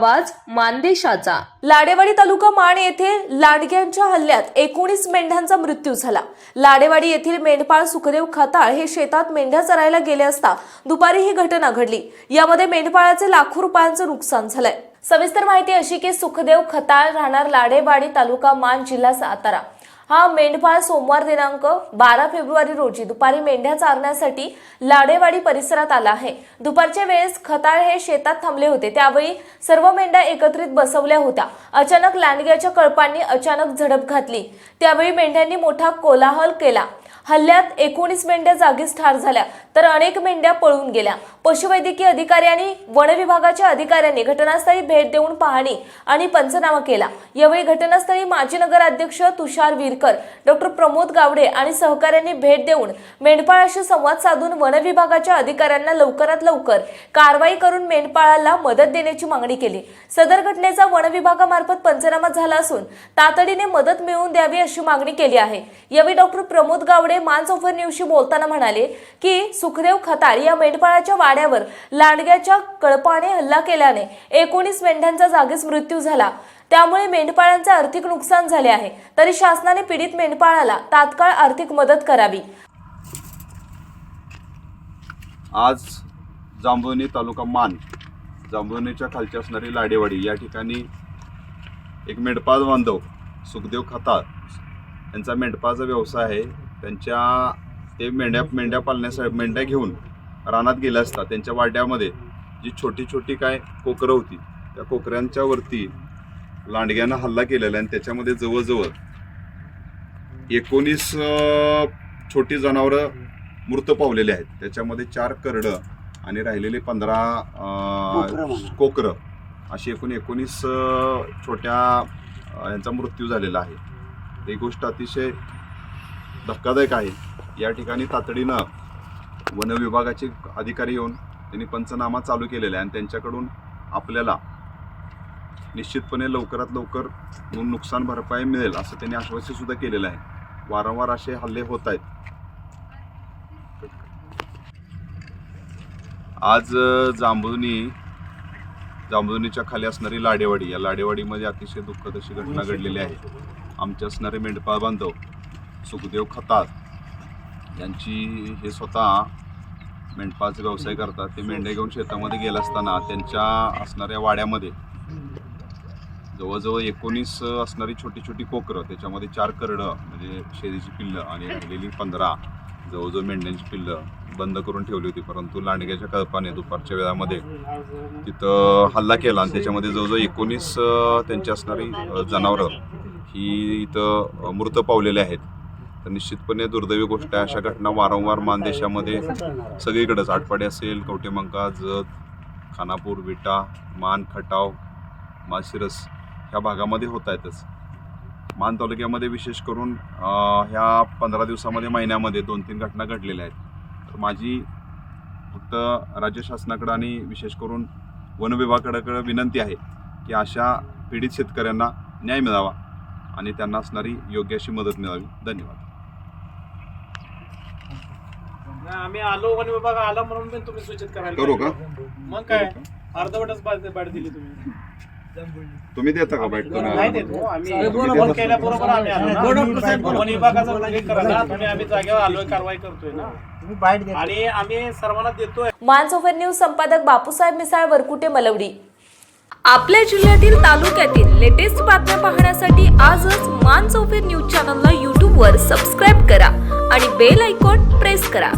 आवाज मानदेशाचा. लाडेवाडी तालुका माण येथे लांडग्यांच्या हल्ल्यात एकोणीस मेंढ्यांचा मृत्यू झाला. लाडेवाडी येथील मेंढपाळ सुखदेव खताळ हे शेतात मेंढ्या चरायला गेले असता दुपारी ही घटना घडली. यामध्ये मेंढपाळाचे लाखो रुपयांचं नुकसान झालंय. सविस्तर माहिती अशी की सुखदेव खताळ राहणार लाडेवाडी तालुका मान जिल्हा सातारा. हा मेंढपाळ सोमवार दिनांक बारा फेब्रुवारी रोजी दुपारी मेंढ्या चारण्यासाठी लाडेवाडी परिसरात आला आहे. दुपारच्या वेळेस खताळ हे शेतात थांबले होते. त्यावेळी सर्व मेंढ्या एकत्रित बसवल्या होत्या. अचानक लांडग्याच्या कळपांनी अचानक झडप घातली. त्यावेळी मेंढ्यांनी मोठा कोलाहल केला. हल्ल्यात एकोणीस मेंढ्या जागीच ठार झाल्या तर अनेक मेंढ्या पळून गेल्या. पशुवैद्यकीय अधिकारी आणि वन विभागाच्या अधिकाऱ्यांनी घटनास्थळी भेट देऊन पाहणी आणि पंचनामा केला. यावेळी घटनास्थळी माजी नगराध्यक्ष तुषार विरकर डॉक्टर प्रमोद गावडे आणि सहकाऱ्यांनी भेट देऊन मेंढपाळाशी संवाद साधून वन विभागाच्या अधिकाऱ्यांना लवकरात लवकर कारवाई करून मेंढपाळाला मदत देण्याची मागणी केली. सदर घटनेचा वन विभागामार्फत पंचनामा झाला असून तातडीने मदत मिळवून द्यावी अशी मागणी केली आहे. यावेळी डॉक्टर प्रमोद गावडे मानसोफर न्यूजशी बोलताना म्हणाले की सुखदेव खताळ या मेंढपाळाच्या वाड्यावर लांडग्याच्या कळपाने हल्ला केल्याने एकोणीस मेंढ्यांचा जागीच मृत्यू झाला. त्यामुळे मेंढपाळांचे आर्थिक नुकसान झाले आहे. तरी शासनाने पीडित मेंढपाळाला तात्काळ आर्थिक मदत करावी. आज जांभवणी तालुका मान जांभवणीच्या खालची असणारी लाडेवाडी या ठिकाणी एक मेंढपाळ बांधव सुखदेव खताळ यांचा मेंढपाळाचा व्यवसाय आहे. त्यांच्या ते मेंढ्या मेंढ्या पालण्यासाठी मेंढ्या घेऊन रानात गेल्या असता त्यांच्या वाड्यामध्ये जी छोटी छोटी काय कोकरं होती त्या कोकऱ्यांच्या वरती लांडग्यानं हल्ला केलेला आणि त्याच्यामध्ये जवळजवळ एकोणीस छोटी जनावरं मृत पावलेले आहेत. त्याच्यामध्ये चार करडं आणि राहिलेले पंधरा कोकरं अशी एकूण एकोणीस छोट्या यांचा मृत्यू झालेला आहे. ही गोष्ट अतिशय धक्कादायक आहे. या ठिकाणी तातडीनं वन विभागाचे अधिकारी येऊन त्यांनी पंचनामा चालू केलेला आहे आणि त्यांच्याकडून आपल्याला निश्चितपणे लवकरात लवकर नुकसान भरपाई मिळेल असं त्यांनी आश्वासनसुद्धा केलेलं आहे. वारंवार असे हल्ले होत आहेत. आज जांभुनी जांभुनीच्या खाली असणारी लाडेवाडी या लाडेवाडीमध्ये अतिशय दुःखद अशी घटना घडलेली आहे. आमचे असणारे मेंढपाळ बांधव सुखदेव खताळ यांची हे स्वतः मेंढपाळाचा व्यवसाय करतात. ते मेंढ्या घेऊन शेतामध्ये गेले असताना त्यांच्या असणाऱ्या वाड्यामध्ये जवळजवळ एकोणीस असणारी छोटी छोटी कोकरं त्याच्यामध्ये चार करडं म्हणजे शेळीची पिल्लं आणि राहिलेली पंधरा जवळजवळ मेंढ्यांची पिल्लं बंद करून ठेवली होती. परंतु लांडग्याच्या कळपाने दुपारच्या वेळामध्ये तिथं हल्ला केला आणि त्याच्यामध्ये जवळजवळ एकोणीस त्यांची असणारी जनावरं ही इथं मृत पावलेले आहेत. तर निश्चितपणे दुर्दैवी गोष्ट आहे. अशा घटना वारंवार मानदेशामध्ये सगळीकडेच आटपाडी असेल कवटेमंका जत खानापूर विटा मान खटाव माशिरस ह्या भागामध्ये होत आहेतच. मान तालुक्यामध्ये विशेष करून ह्या पंधरा दिवसामध्ये महिन्यामध्ये दोन तीन घटना घडलेल्या आहेत. तर माझी फक्त राज्य शासनाकडं आणि विशेष करून वनविभागाकडं विनंती आहे की अशा पीडित शेतकऱ्यांना न्याय मिळावा आणि त्यांना असणारी योग्य अशी मदत मिळावी. धन्यवाद नाही, आम्ही आलो वन विभाग आला म्हणून पण तुम्ही सूचित करायला करू का. मग काय? अर्धवटच बाट दिली तुम्ही. तुम्ही देता का बाईट? नाही देत हो, आम्ही फोन केल्याबरोबर आम्ही आलो ना. वन विभागाचा उल्लेख करा ना तुम्ही आम्ही जागेवर आलोय कारवाई करतोय ना. आणि आम्ही सर्वांना देतोय. मानसोफर न्यूज संपादक बापूसाहेब मिसाळ वरकुटे मलवडी. आपल्या जिल्ह्यातील तालुक्यातील लेटेस्ट बातम्या पाहण्यासाठी आजच मान चौफेर न्यूज चॅनलला यूट्यूबवर सबस्क्राईब करा आणि बेल आयकॉन प्रेस करा.